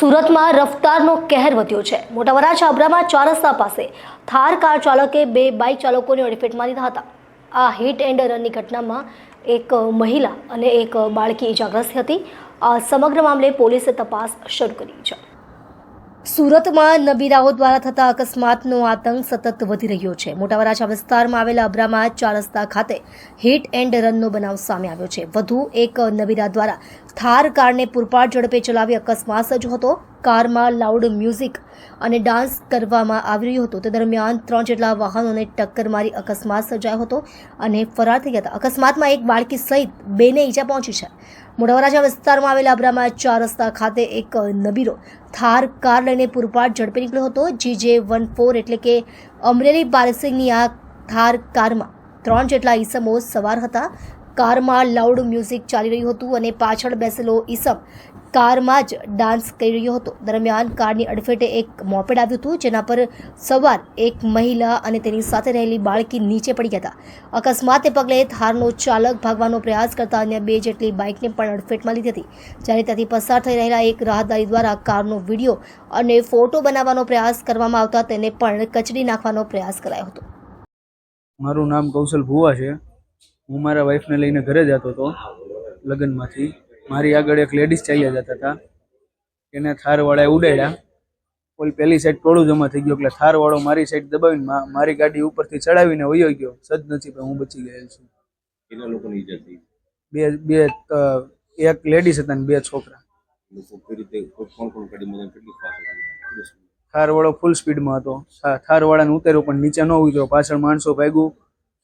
સુરતમાં રફતારનો કહેર વધ્યો છે. મોટા વરાછા અબ્રામા ચાર રસ્તા પાસે થાર કાર ચાલકે બે બાઇક ચાલકોને અડફેટમાં લીધા હતા. આ હિટ એન્ડ રનની ઘટનામાં એક મહિલા અને એક બાળકી ઇજાગ્રસ્ત હતી. આ સમગ્ર મામલે પોલીસે તપાસ શરૂ કરી છે. સુરતમાં નબીરાઓ દ્વારા થતા અકસ્માતનો આતંક સતત વધી રહ્યો છે. મોટા વરાછા વિસ્તારમાં આવેલા અબ્રામા ચાર રસ્તા ખાતે હિટ એન્ડ રનનો બનાવ સામે આવ્યો છે. વધુ એક નબીરા દ્વારા થાર કારને પૂરપાટ ઝડપે ચલાવી અકસ્માત સર્જ્યો હતો. કારમાં લાઉડ મ્યુઝિક અને ડાન્સ કરવામાં આવી રહ્યું હતું. તે દરમિયાન ત્રણ જેટલા વાહનોને ટક્કર મારી અકસ્માત સર્જાયો હતો અને ફરાર થઈ ગયા હતા. અકસ્માતમાં એક બાળકી સહિત બેને ઈજા પહોંચી છે. મોડાવરાજા વિસ્તારમાં આવેલા અબ્રામાં ચાર રસ્તા ખાતે એક નબીરો થાર, કાર લઈને પૂરપાટ ઝડપી નીકળ્યો હતો જીજે વન ફોર એટલે કે અમરેલી બારસિંગની આ થાર કારમાં ત્રણ જેટલા ઈસમો સવાર હતા. કારમાં લાઉડ મ્યુઝિક ચાલી રહ્યું હતું અને પાછળ બેસેલો ઈસમ કારમાં જ ડાન્સ કરી રહ્યો હતો. દરમિયાન કારની અડફેટે એક મોપેડ આવ્યું હતું, જેના પર સવાર એક મહિલા અને તેની સાથે રહેલી બાળકી નીચે પડી ગયા હતા. અકસ્માતે પગલે થારનો ચાલક ભાગવાનો પ્રયાસ કરતા અન્ય બે જેટલી બાઇકને પણ અડફેટમાં લીધી હતી, જ્યારે ત્યાંથી પસાર થઈ રહેલા એક રાહદારી દ્વારા કારનો વીડિયો અને ફોટો બનાવવાનો પ્રયાસ કરવામાં આવતા તેને પણ કચડી નાખવાનો પ્રયાસ કરાયો હતો. મારું નામ કૌશલ ભુવા છે. હું મારા વાઈફને લઈને ઘરે જતો હતો, લગ્નમાંથી. મારી આગળ એક લેડીઝ ચાલ્યા જતા હતા. એને થારવાળાએ ઉડાડ્યા. કોઈ પેલી સાઈડ ટોળું જમા થઈ ગયું એટલે થારવાળો મારી સાઈડ દબાવીને મારી ગાડી ઉપરથી ચડાવીને વયો ગયો. સદનસીબે હું બચી ગયેલ છું. કેટલા લોકોની ઈજા થઈ? બે બે એક લેડીઝ હતા ને બે છોકરા. થારવાળો ફૂલ સ્પીડમાં હતો. થારવાળાને ઉતાર્યો પણ નીચે ન ઉતર્યો. પાછળ માણસો ભાગ્યું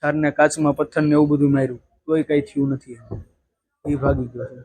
થારને કાચમાં પથ્થર ને એવું બધું માર્યું. તોય કંઈ થયું નથી એ ભાગી ગયો